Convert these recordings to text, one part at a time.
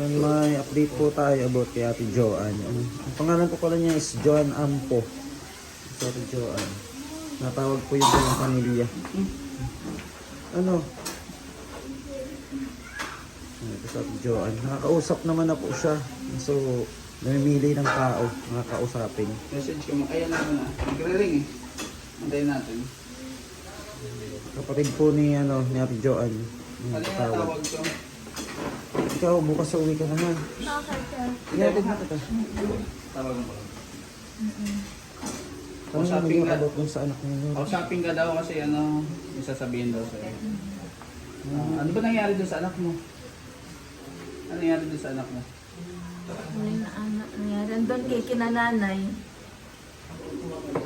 Yan, may update po tayo about kay Ate Joanne. Ang, ang pangalan po pala niya is Joanne Ampo. Si Ate Joanne. Natawag po yung kanyang pamilya. Ano? Ito si Ate Joanne. Nakakausap naman na po siya. So, namimili ng tao. Nakakausapin. Message ko mo. Ayan na na. Nagre-ring eh. Antayin natin. Kapatid po ni, ano, ni Ate. Yung Ano yung tawag ko? Ikaw, bukas sa uwi ka naman. Okay, sir. Ihatid mo kita. Tawag mo. Mo Usapin yung ka. dun sa anak niyo. Kausapin ka daw kasi ano, may sasabihin daw sa'yo. Ah, ano ba nangyari doon sa anak mo? Ano nangyari doon sa anak mo? Ano yung anak niya? Doon kay kinananay.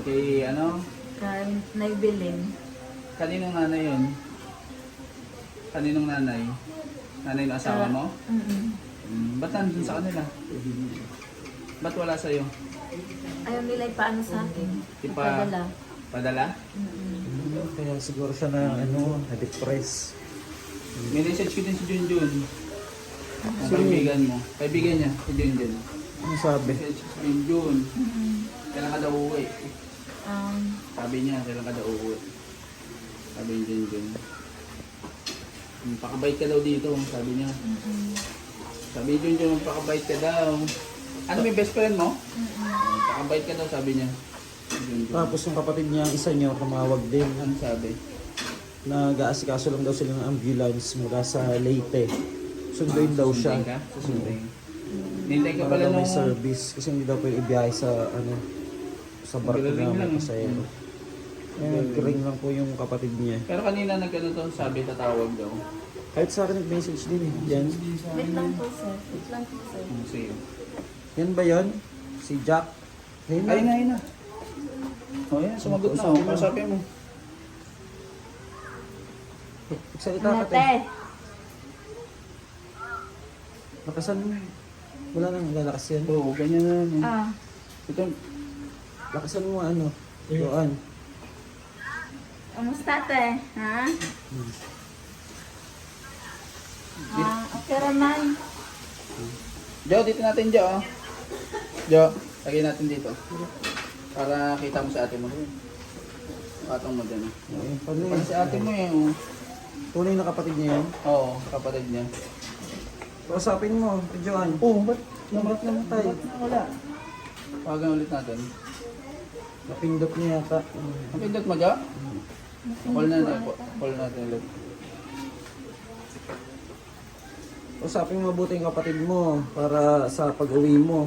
Kay ano? Kay naibilin. Kaninong nanay yun? Kaninong nanay? Nanay ng asawa mo? Mm-mm. Hmm, ba't nandun sa kanila? Ba't wala sa'yo? Ayaw nila ipaano sa akin. Ipa- Ipadala. Padala? Mm-mm. Hmm, Kaya siguro siya na ano, na-depress. May message ko din si Junjun. Ang Sino kaibigan mo. Kaibigan niya, si Junjun. Ano sabi? Message si Junjun. Mm-mm. Kailan ka daw uuwi? Um, Sabi niya, kailan ka daw uuwi? Sabi ni Junjun. Hmm, Pakabait ka daw dito, sabi niya. mm-mm. Sabi ni Junjun, pakabait ka daw. Ano may best friend mo? Mm-mm. Hmm, Pakabait ka daw, sabi niya. Tapos yung kapatid niya, isa niya, tumawag din. Ano sabi? Nag-aasikaso lang daw sila ng ambulance mula sa Leyte. Sunduin daw siya. Ka? Susundin. Nintay ka pala may nung... service. Kasi hindi daw pwede ibiyahe sa ano sa barko na may pasahero. Kaya nag-ring lang po yung kapatid niya. Pero kanina nagkano to, sabi tatawag daw. Kahit sa akin nag-message din eh. Yan. Wait lang po, sir. Wait lang po, sir. Hmm, sige. Yan ba yon? Si Jack? Ayun Ayun na, ayun na. O yan, sumagot na. O, kausapin mo. Salita ka te. Lakasan mo. Wala nang lalakas yan. Oo, ganyan na. yan. Ah. Ito, Lakasan mo ano. Joan. Kamusta, te? Ha? Ah, okay naman. Jo, dito natin, Jo. oh. Jo, lagay natin dito. Para kita mo sa ate mo. Patong mo dyan. Ayun, paano Para yun? si ate mo eh. oh. Tunay na kapatid niya yan. Oo, kapatid niya. Kausapin mo, si Joan. Oo, ba't? Nabat namatay. Wala. Tawagan ulit natin. Napindot niya yata. Ang pindot mo, Jo? Call na natin. Call natin ulit. Kausapin mo mabuti yung kapatid mo para sa pag-uwi mo.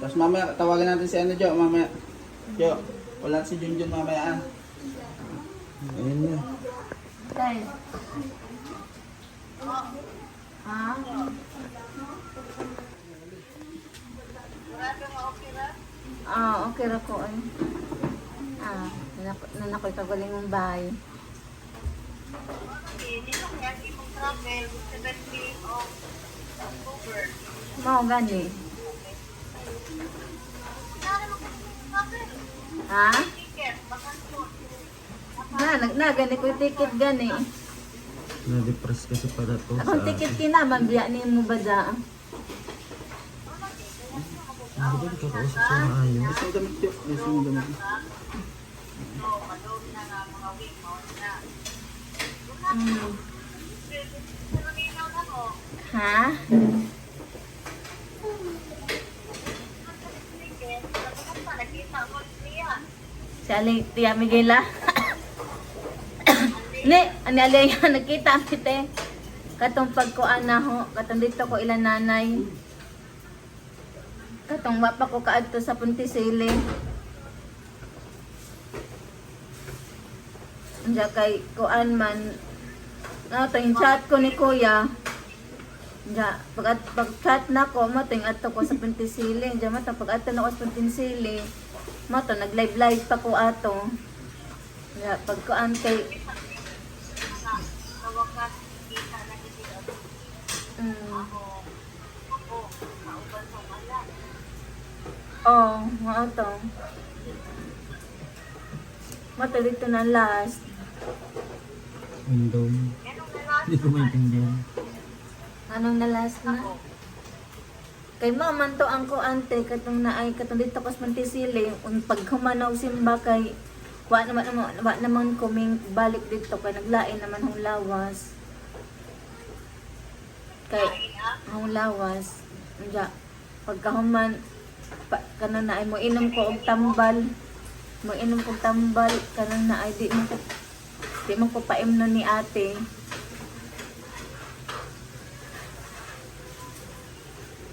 Tapos mamaya, tawagan natin si ano, Jo, mamaya. Jo, wala si Junjun mamaya ah. Ayun na. Tay. Ha? Ah, okay ra ko ay. Ah, nanak nanakoy kagaling mong bahay. Mao gani. Ha? Na, nag na gani ko ticket gani. Na-depress kasi pala to Akong ticket kinaman biya ni mo ba da? Hindi ko kakausap siya maayos. Mo damit, mo damit. Mm. Ha? Si Ali, tiya Miguela. Ni, ani Ali nga nakita mi te. Katong pagkuan na ho, katong dito ko ilan nanay. Katong wa pa ko kaadto sa Puntisili. Diya kay kuan man yung chat ko ni kuya. Diya, pag, pag chat na ko, yung ato ko sa Puntisili. Diya mo to, pag ato na ko sa Puntisili, mo to, nag-live live pa ko ato. Diya, pag kuan kay... Mm. Oh, mo to. Mo to dito na last. Window. Hindi ko maintindihan. Anong na last na? Kay maman to ang ko ante katong naay katong dito kas Montisili ang paghumanaw simba kay wa naman naman wa naman kuming balik dito kay naglain naman hong lawas. Kay hong lawas. Unya pagkahuman pa, kanang naay mo inom ko og tambal. Mo inom ko og tambal kanang naay di mo ko di mo ko paimno ni ate.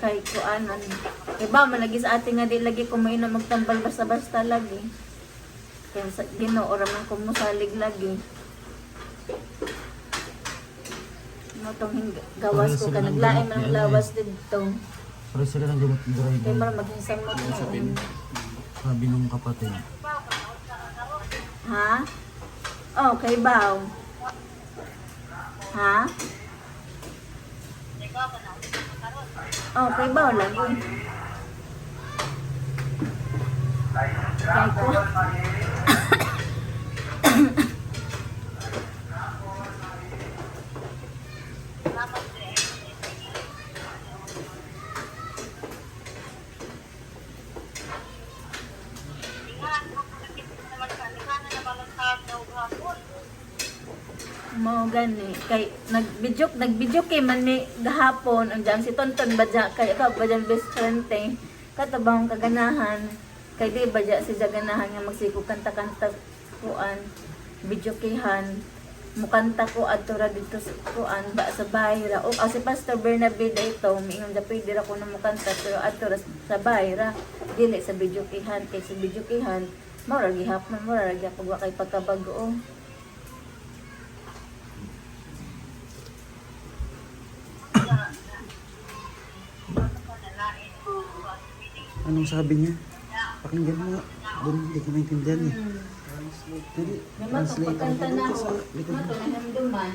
Kay kuan man kay ba man lagi sa ating nga di lagi ko mainom magtambal basta-basta lagi. Kay sa Ginoo ra man ko mosalig lagi. Mo tong hing- gawas ko ka naglain man ang lawas didto. Pero sila ng gamot kay driver. mara maghinsan mo Usapin. Sabi nung kapatid. ha? Oh kay baw ha Oh, kay baw lagi. Kay ko. Mao gani kay nagbidyok nagbidyok kay man ni gahapon. Ang jang si Tonton badya kay ka badya best friend te katabang kaganahan? Kay di badya si jaganahan nga magsiko kanta-kanta kuan bidyokihan mukanta ko adto ra dito sa kuan ba sa bahay ra. O ah, si Pastor Bernabe dito miingon da pwede ra ko na mukanta pero adto ra sa bahay ra. Dili sa bidyokihan kay sa bidyokihan mao ra gihapon mo ra gyapon wa kay pagkabago Anong sabi niya? Pakinggan mo nga. Doon, hindi ko maintindihan eh. Naman kung translate. pagkanta na Dito ako, sa likod mo. matunahamduman,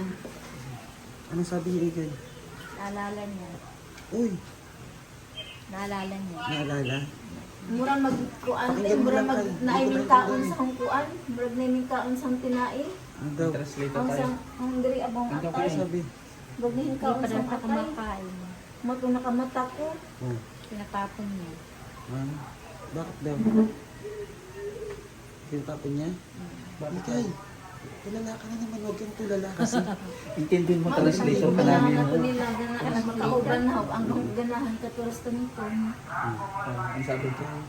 Anong sabi niya ikay? naalala niya. Uy, Naalala niya. naalala. Mura magkuan, Pakinggan mo mura lang mag naiming Hindi maintindihan sa hong kuan, mura naiming kaon sa hong tinai, Ano daw? Translator ang tayo. sa ang diri abong Ang atay. Ano sabi? Wag nihin kaon sa hong atay. Mo tong nakamata ko, Oh, pinatapon niya. Ah, bakit daw? Tinatapon niya? Ikay, tulala ka na naman. Huwag kang tulala kasi. Intindihin mo translator ka namin. Ganahan ako nila, ganahan makauban na ang ganahan ka turas tuniton. Ah, Ang sabi ka na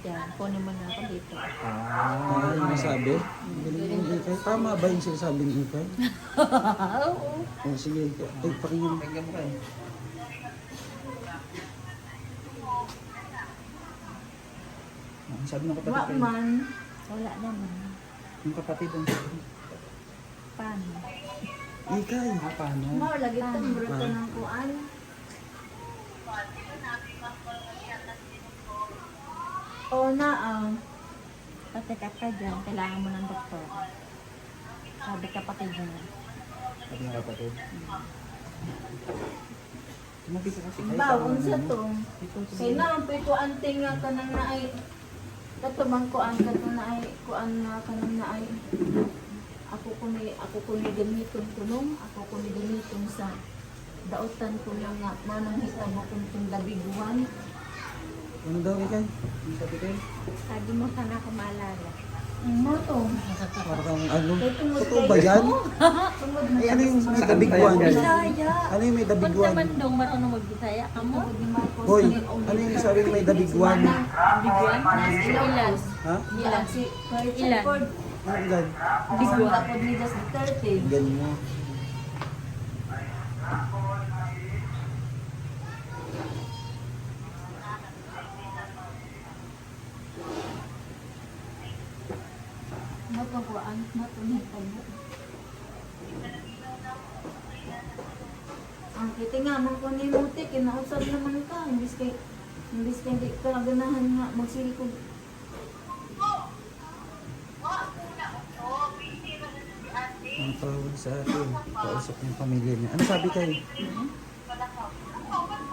dyan, kunin mo na ako dito. Ah, yung nasabi? Ang galing ng ikay. Tama ba yung sinasabi ng ikay? Oo. Oh, sige. Ay. Pakinggan mo kayo. Ang sabi ng kapatid Wa kayo. man. Wala naman. Yung kapatid ang sabi. Paano? Ikay. Ah, paano? Mao lagi tong bruto ng kuan. O na ah. Patikap ka dyan, kailangan mo ng doktor. Sabi kapatid niya. Sabi ng kapatid. Tumabi ka kasi. Unsa to? Kay na ang ko anting nga kanang naay katubang ko ang katong naay kuan nga kanang naay ako ko ni ako ko ni gamiton kunong ako ko ni gamiton sa dautan ko lang nga manang hitabo kung itong dabiguan Ano daw ikay? Ang sabi kayo. sabi mo sana ako maalala mo to Parang ano? Totoo ba yan? Ay, ano yung may dabiguan? Bisaya Ano yung may dabiguan? dong marunong magbisaya ka mo Hoy, ano yung sabi may dabiguan? Biguan? Ilan? Ha? Ilan? Si Ilan? Ilan? Biguan. 30. Ganyan mo. Matungkuan, matunitan mo. Ang kiti nga, man ko ni Muti, kinausap naman ka. Imbis kay, imbis kay di ka ganahan nga magsilikod. Ang tawag sa atin. Kausap yung pamilya niya. Ano sabi kayo?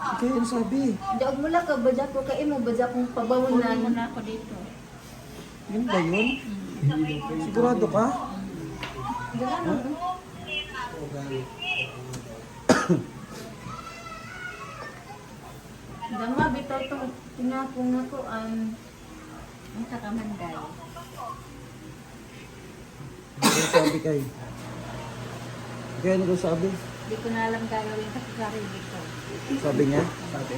Ikay, ano sabi? Daog mo lang ka, badya ko kay mo, badya kong pabawunan. Kunin ako dito. Yun ba yun? Sigurado ka? Gano'n. Ito itong tinapong na ko an Ang kakamanday. Ano sabi kay? Kaya ano ko sabi? Hindi ko na alam gagawin kasi sarili ko. Sabi niya? Sabi?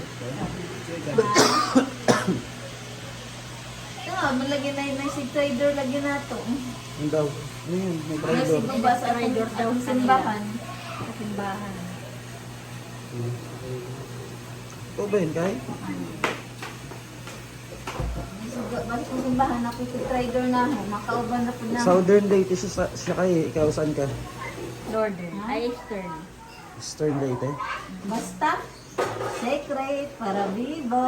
ito nga malagyan na yung si trader lagyan na to Ano daw? Ano yun? May ano driver. si ba sa Trader daw sa simbahan Sa simbahan. Ito ba yun kay? Basta kung simbahan ako si trader na ho makauban na po na Southern Leyte siya, sa- siya kay. Ikaw saan ka? Northern. Ay, Eastern. Eastern Leyte? basta secret para vivo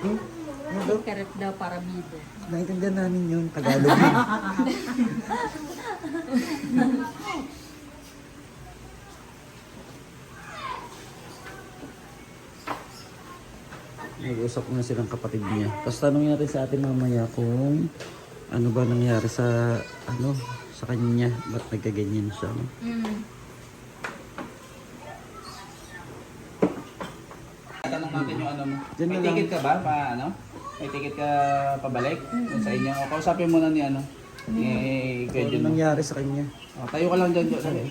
Hmm? Ano daw? Secret daw para bibo. Naintindihan namin yun. Tagalog yun. Nag-usap na silang kapatid niya. Tapos tanongin natin sa atin mamaya kung ano ba nangyari sa ano sa kanya. Ba't nagkaganyan siya? No? mm. Tanong natin yung ano mo. Diyan May na lang. ticket ka ba? Pa, ano? May ticket ka pabalik? Sa inyo? O, kausapin mo na ni ano? Ni Kuya Ano Jun. nangyari sa kanya? O, tayo ka lang dyan, Jo. Dali.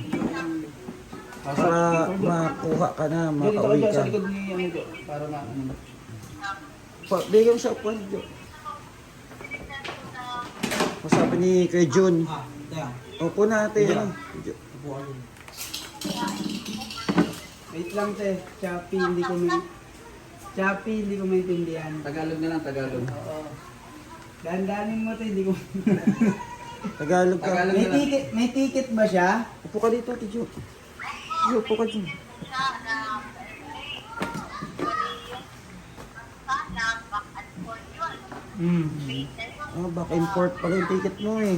Para makuha ka na, Jo, dito ka makauwi dyan ka. sa likod ni ano, Jo. Para ma... Ano. Pa, bigyan mo siya upuan, Jo. Masabi ni Kuya Jun. Upo natin. ano? Jo. Wait lang te, Chappy, hindi ko may... Chappy, hindi ko maintindihan. Tagalog na lang, Tagalog. Oo. Dandanin mo te, hindi ko... Tagalog ka. Tagalog. may ticket, may ticket ba siya? Upo ka dito, Tijo. Jo, upo ka dyan. Hmm. Ah, back forth pala yung ticket mo eh.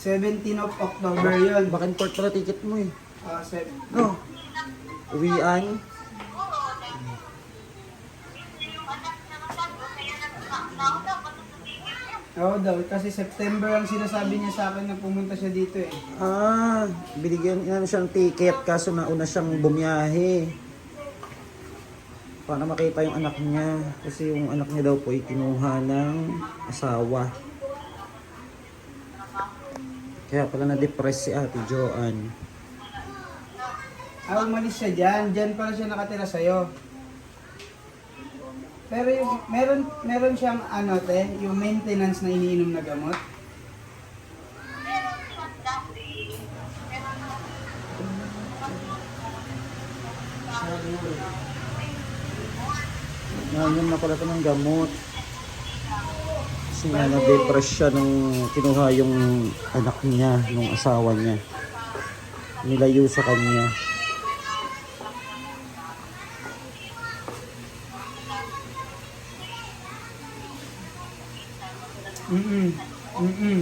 17 of October yun. Back forth pala ticket mo eh. Ah, se- No. Uwian. Oo daw, kasi September ang sinasabi niya sa akin na pumunta siya dito eh. Ah, binigyan niya siya ng ticket kaso nauna siyang bumiyahe. Para makita yung anak niya. Kasi yung anak niya daw po ay kinuha ng asawa. Kaya pala na-depress si Ate Joanne. Ah, umalis siya dyan. Dyan pala siya nakatira sa'yo. Pero yung, meron, meron siyang ano te, yung maintenance na iniinom na gamot. Nandiyan na pala ito ng gamot. Kasi nga na-depress siya nung kinuha yung anak niya, nung asawa niya. Nilayo sa kanya. Mm-mm. Mm-mm.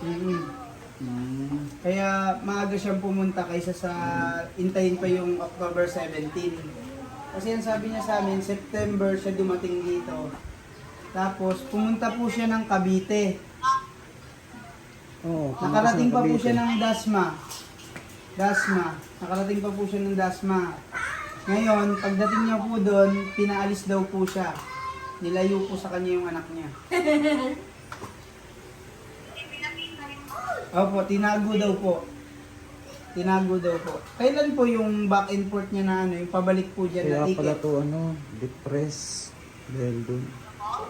Hmm. Kaya maaga siyang pumunta kaysa sa intayin pa yung October 17. Kasi ang sabi niya sa amin, September siya dumating dito. Tapos pumunta po siya ng Cavite. Oo, Nakarating pa po Cavite. siya ng Dasma. Dasma. Nakarating pa po siya ng Dasma. Ngayon, pagdating niya po doon, pinaalis daw po siya. Nilayo po sa kanya yung anak niya. Opo, tinago daw po. Tinago daw po. Kailan po yung back and forth niya na ano, yung pabalik po dyan Kaya na pala ticket? to ano, depress. Dahil dun.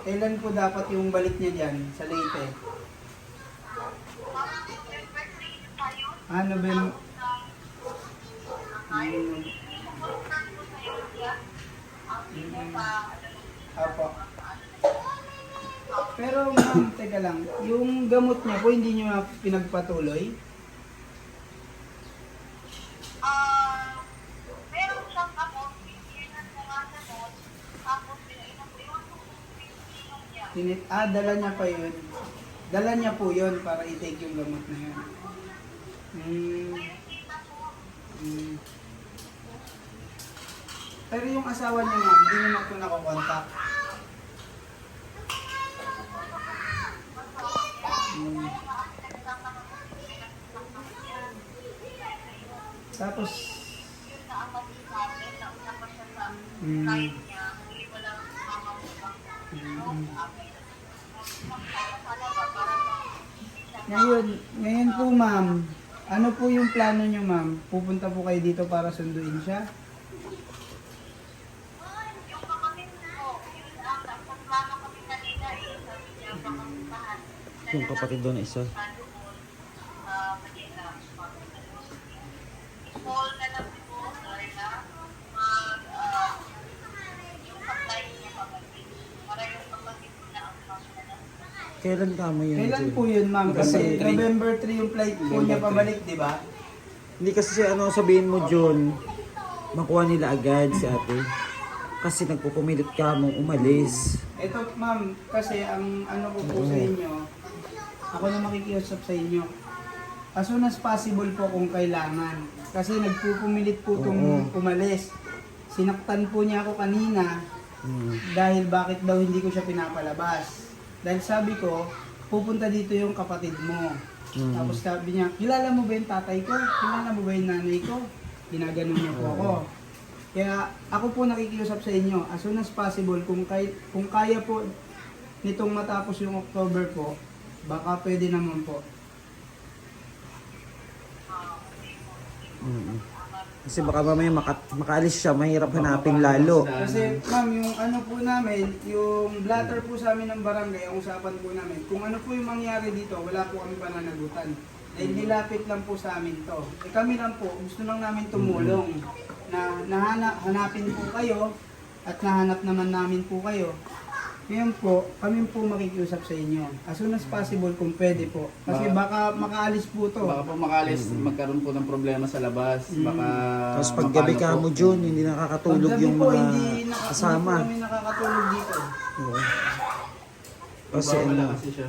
Kailan po dapat yung balik niya dyan sa Leyte? Ano ba yung... Hmm. Mm. Apo. Pero ma'am, teka lang, yung gamot niya po hindi niyo na pinagpatuloy? Tinit ah, dala niya pa yun. Dala niya po yun para i-take yung gamot na yun. Hmm. Hmm. Pero yung asawa niya ma'am, hindi niyo na po nakokontak. Hmm. Tapos, mm, Mm. Ngayon, ngayon po ma'am, ano po yung plano nyo ma'am? Pupunta po kayo dito para sunduin siya? Yung kapatid doon na isa. Kailan ka mo yun? Kailan Jun? po yun ma'am? Kasi Kasi- November 3 yung flight po niya pabalik, di ba? Hindi kasi ano sabihin mo John, makuha nila agad si ate. Kasi nagpupumilit ka mong umalis. Ito ma'am, kasi ang ano ko po sa inyo, ako na makikiusap sa inyo. As soon as possible po kung kailangan. Kasi nagpupumilit po itong umalis. Sinaktan po niya ako kanina Hmm. dahil bakit daw hindi ko siya pinapalabas. Dahil sabi ko, pupunta dito yung kapatid mo. Mm. Tapos sabi niya, kilala mo ba yung tatay ko? Kilala mo ba yung nanay ko? Ginaganon niya po ako. Kaya ako po nakikiusap sa inyo, as soon as possible, kung, kay, kung kaya po nitong matapos yung October po, baka pwede naman po. Mm. Kasi baka mamaya maka- makaalis siya, mahirap hanapin lalo. Kasi ma'am, yung ano po namin, yung blatter po sa amin ng barangay, ang usapan po namin, kung ano po yung mangyari dito, wala po kami pananagutan. Dahil nilapit lang po sa amin to. Eh kami lang po, gusto lang namin tumulong na nahana, hanapin po kayo at nahanap naman namin po kayo. Ngayon po, kami po makikiusap sa inyo. As soon as possible kung pwede po. Kasi baka makaalis po to. Baka po makalis, magkaroon po ng problema sa labas. Mm. Baka Tapos pag gabi mapano ka po. mo John, hindi nakakatulog Paggabi yung po, mga hindi, naka, kasama. hindi po kami nakakatulog dito. Oo. Kasi Magbawala ano, kasi siya.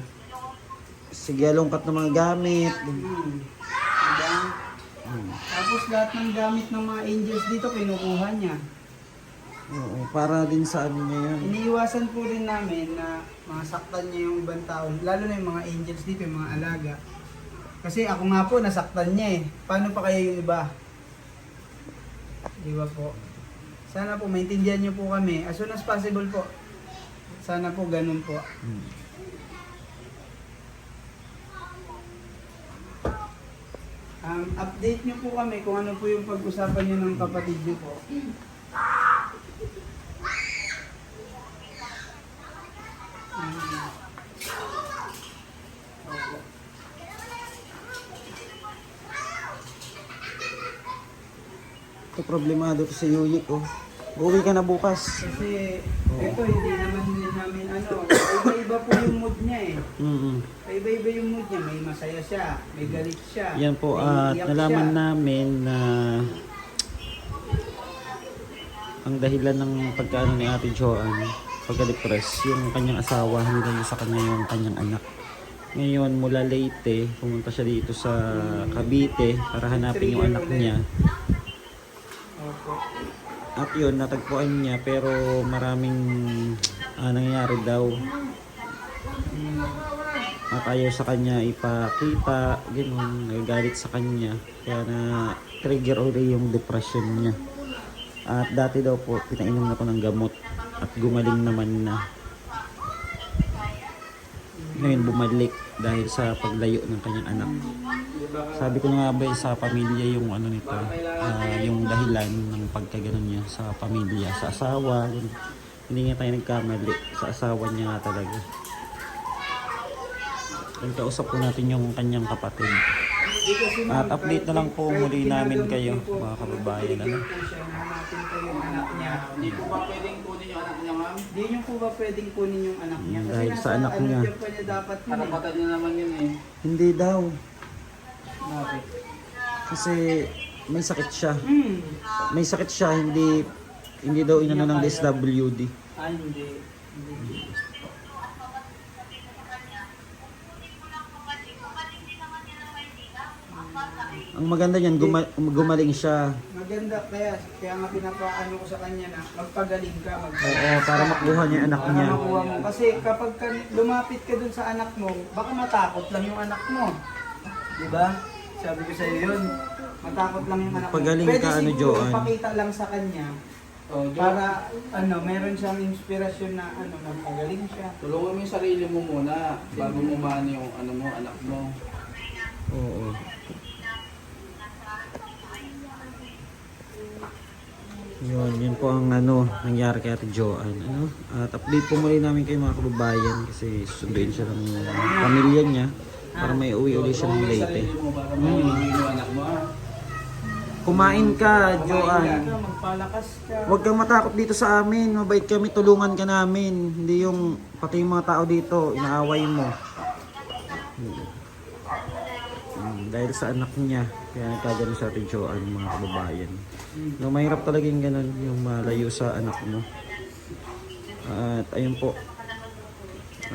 sige alongkat ng mga gamit. Hmm. Diba? Tapos lahat ng gamit ng mga angels dito kinukuha niya. Oo, para din sa ano niya yun. Iniiwasan po rin namin na masaktan niya yung ibang tao, lalo na yung mga angels dito, yung mga alaga. Kasi ako nga po, nasaktan niya eh. Paano pa kaya yung iba? Di ba po? Sana po, maintindihan niyo po kami. As soon as possible po. Sana po, ganun po. Hmm. Um, update niyo po kami kung ano po yung pag-usapan niyo ng kapatid niyo po. Mm. Opo. Ito problemado to sa Yuyik oh. Uwi ka na bukas. Kasi Oo. ito hindi naman din namin ano, iba-iba po yung mood niya eh. Mm Iba-iba yung mood niya, may masaya siya, may galit siya. Yan po, may at iyak nalaman siya. namin na ang dahilan ng pagkaano ni Ate Joanne, pagka-depress, yung kanyang asawa, hindi sa kanya yung kanyang anak. Ngayon, mula Leyte, pumunta siya dito sa Cavite para hanapin yung anak niya. At yun, natagpuan niya pero maraming ah, nangyayari daw. At ayaw sa kanya ipakita, ganun, nagagalit sa kanya. Kaya na trigger uli yung depression niya. At dati daw po, pinainom na ko ng gamot at gumaling naman na. Ngayon bumalik dahil sa paglayo ng kanyang anak. Sabi ko nga ba eh, sa pamilya yung ano nito, ah, yung dahilan ng pagkaganon niya sa pamilya, sa asawa. Hindi nga tayo nagkamali, sa asawa niya nga talaga. Yung kausap po natin yung kanyang kapatid. At update na lang po muli namin kayo, mga kababayan, ano? Pinipigil po yung anak niya. Hindi po ba pwedeng kunin yung anak niya, ma'am? Hindi niyo po ba pwedeng kunin yung anak niya? Mm, Kasi dahil nasa sa anak ano niya. dyan po niya dapat yun eh. Karapatan niya naman yun eh. Hindi daw, Bakit? kasi may sakit siya. Hmm. May sakit siya, hindi hindi daw inano ng SWD. Ah, hindi. Hindi. Ang maganda niyan, guma- gumaling siya. Maganda kaya, kaya nga pinapaano ko sa kanya na magpagaling ka, mag Oo, para makuha niya yung anak Para niya. makuha mo. Kasi kapag ka, lumapit ka dun sa anak mo, baka matakot lang yung anak mo. Di ba? Sabi ko sa iyo yun. Matakot lang yung anak mo. Pagaling Pwede ka, ano, siguro Joanne? ipakita lang sa kanya Oh, para ano, meron siyang inspirasyon na ano, nagpagaling siya. tulungan mo yung sarili mo muna bago mo maano yung ano mo, anak mo. Oo. Yun, yun po ang ano, nangyari kay Ate Joanne. Ano? At update po muli namin kayo mga kababayan kasi susunduin siya ng pamilya niya para may uwi ulit siya ng mo. ah. Kumain ka, Joanne. Huwag kang matakot dito sa amin. Mabait kami, tulungan ka namin. Hindi yung pati yung mga tao dito, inaaway mo. Hmm. Hmm, dahil sa anak niya, kaya nagkagano sa ating Joanne, mga kababayan. No, mahirap talaga yung ganun, yung malayo sa anak mo. At ayun po,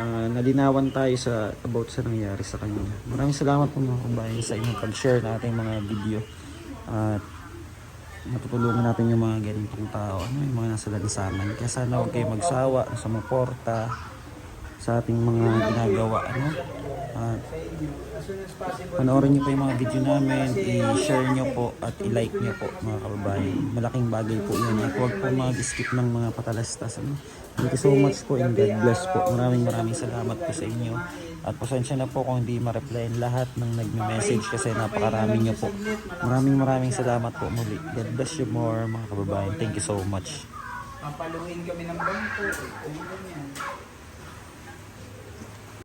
ah, nalinawan tayo sa about sa nangyari sa kanya. Maraming salamat po mga kababayan sa inyong pag-share na ating mga video. At matutulungan natin yung mga ganitong tao, ano, yung mga nasa lansangan. Kaya sana huwag kayo magsawa, sumuporta sa ating mga ginagawa. Ano? At panoorin niyo po yung mga video namin, i-share niyo po at i-like niyo po mga kababayan. Malaking bagay po yun. At huwag po mag-skip ng mga patalastas. Ano? Thank you so much po and God bless po. Maraming maraming salamat po sa inyo. At pasensya na po kung hindi ma-replyan lahat ng nagme-message kasi napakarami niyo po. Maraming maraming salamat po muli. God bless you more mga kababayan. Thank you so much. Papaluin kami ng bangko. Ganyan.